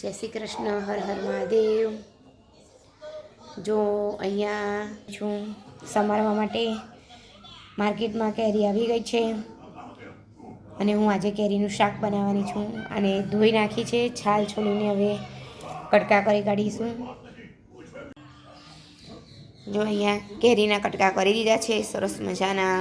જય શ્રી કૃષ્ણ, હર હર મહાદેવ. જો અહીંયા છું સમારવા માટે માર્કેટમાં કેરી આવી ગઈ છે અને હું આજે કેરીનું શાક બનાવવાની છું અને ધોઈ નાખી છે, છાલ છોલીને હવે કટકા કરી કાઢીશું. જો અહીંયા કેરીના કટકા કરી દીધા છે, સરસ મજાના.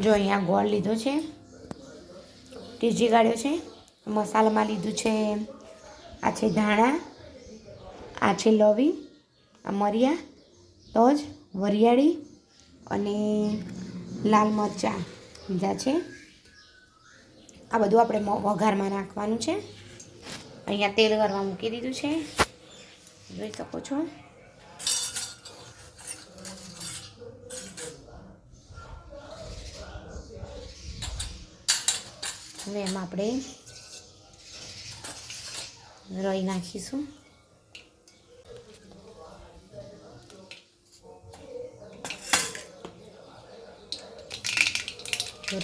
જો અહીંયા ગોળ લીધો છે ટીજી કાઢ્યો છે, મસાલામાં લીધું છે, આ છે ધાણા, આ છે લવિંગ આ મરિયા, તજ, વરિયાળી અને લાલ મરચાં લીધા છે. આ બધું આપણે વઘારમાં નાખવાનું છે. અહીંયા તેલ ગરવા મૂકી દીધું છે. જોઈ શકો છો. હવે એમાં આપણે રઈ નાખીશું.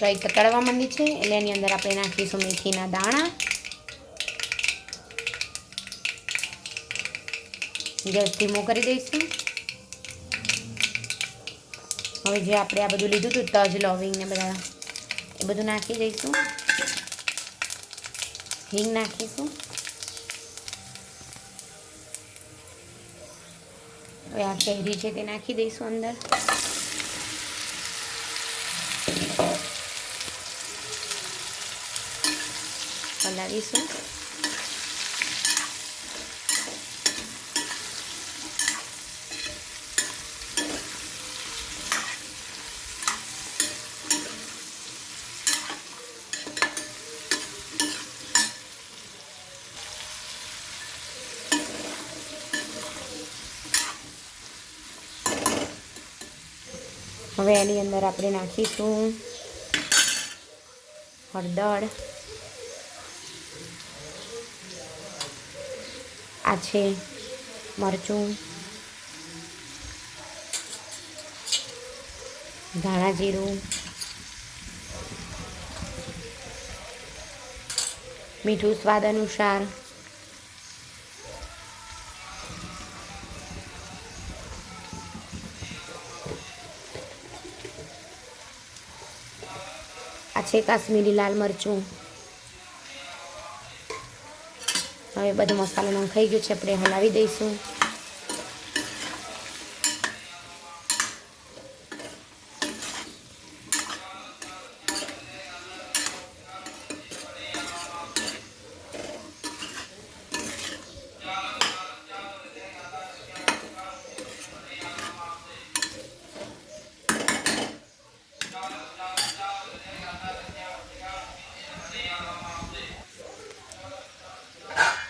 રઈ કતળવા માંડી છે, એટલે એની અંદર આપણે નાખીશું મેથીના દાણા. ગેસ ધીમો કરી દઈશું. હવે જે આપણે આ બધું લીધું હતું તજ, લવિંગ ને બધા, એ બધું નાખી દઈશું. હિંગ નાખીશું હવે આ કેરી છે તે નાખી દઈશું અંદર હલાવીશું હવે એની અંદર આપણે નાખીશું હળદર. આ છે મરચું. ધાણા જીરું. મીઠું સ્વાદ અનુસાર. છે કાશ્મીરી લાલ મરચું. હવે બધો મસાલો નંખાઈ ગયો છે આપણે હલાવી દઈશું.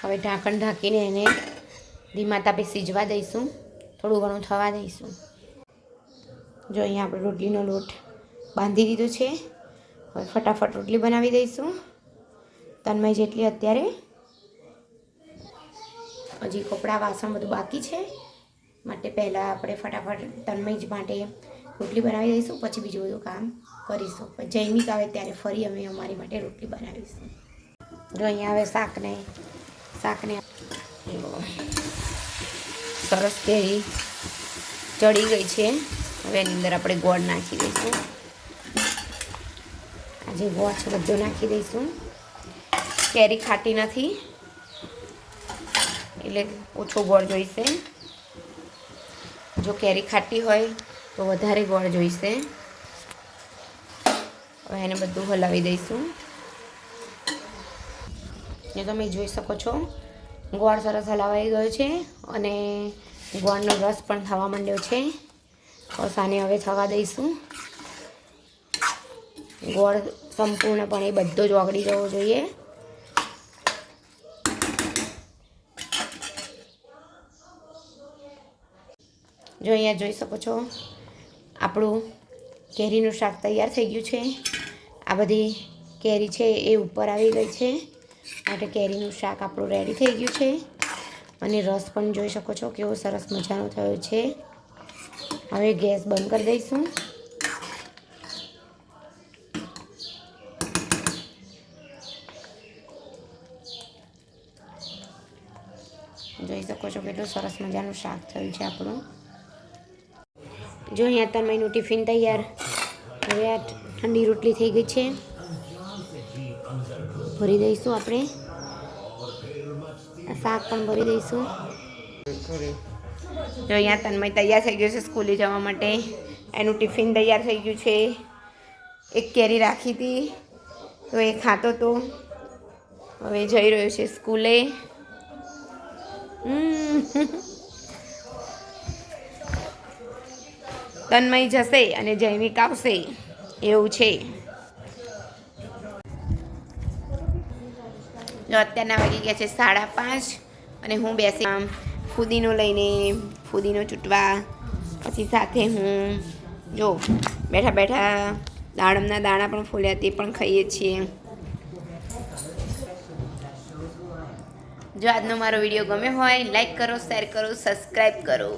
હવે ઢાંકણ ઢાંકીને એને ધીમા તાપે સીજવા દઈશું. થોડું ઘણું થવા દઈશું. જો અહીંયા આપણે રોટલીનો લોટ બાંધી દીધો છે. હવે ફટાફટ રોટલી બનાવી દઈશું. તન્મય જેટલી અત્યારે હજી કપડાં, વાસણ બધું બાકી છે. માટે પહેલાં આપણે ફટાફટ તન્મય માટે રોટલી બનાવી દઈશું. પછી બીજું બધું કામ કરીશું. જૈમિક આવે ત્યારે ફરી અમે અમારી માટે રોટલી બનાવીશું. જો અહીંયા હવે શાકને શાકને. સરસ કેરી ચડી ગઈ છે. હવે એની અંદર આપણે ગોળ નાખી દઈશું. આજે ગોળ છે બધો નાખી દઈશું. કેરી ખાટી નથી. એટલે ઓછો ગોળ જોઈશે. જો કેરી ખાટી હોય તો વધારે ગોળ જોઈશે. હવે એને બધું હલાવી દઈશું. જે તમે જોઈ શકો છો. ગોળ સરસ હલાવાઈ ગયો છે અને ગોળનો રસ પણ થવા માંડ્યો છે. બસ આને હવે થવા દઈશું. ગોળ સંપૂર્ણપણે બધો જ ઓગળી જવો જોઈએ. જો અહીંયા જોઈ શકો છો, આપણું કેરીનું શાક તૈયાર થઈ ગયું છે. આ બધી કેરી છે એ ઉપર આવી ગઈ છે. માટે કેરીનું શાક આપણું રેડી થઈ ગયું છે. અને રસ પણ જોઈ શકો છો કેવો સરસ મજાનો થયો છે. હવે ગેસ બંધ કરી દઈશું. જોઈ શકો છો કેટલું સરસ મજાનું શાક થયું છે આપણું. જો અહીંયા તનમયનું ટિફિન તૈયાર. હવે આ ઠંડી રોટલી થઈ ગઈ છે. ભરી દઈશું આપણે. શાક પણ ભરી દઈશું. જો અહીંયા તન્મય તૈયાર થઈ ગયો છે સ્કૂલે જવા માટે. એનું ટિફિન તૈયાર થઈ ગયું છે. એક કેરી રાખી હતી. તો એ ખાતો તો. હવે જઈ રહ્યો છે સ્કૂલે. તન્મય જશે અને જૈવિક આવશે. એવું છે. જો અત્યારના વાગી ગયા છે સાડા પાંચ અને હું બેસી આમ ફુદીનો લઈને ફુદીનો ચૂંટવા, પછી સાથે હું, જો, બેઠા બેઠા દાડમના દાણા પણ ફૂલ્યા તે પણ ખાઈએ છીએ. જો આજનો મારો વીડિયો ગમ્યો હોય લાઈક કરો શેર કરો સબસ્ક્રાઈબ કરો.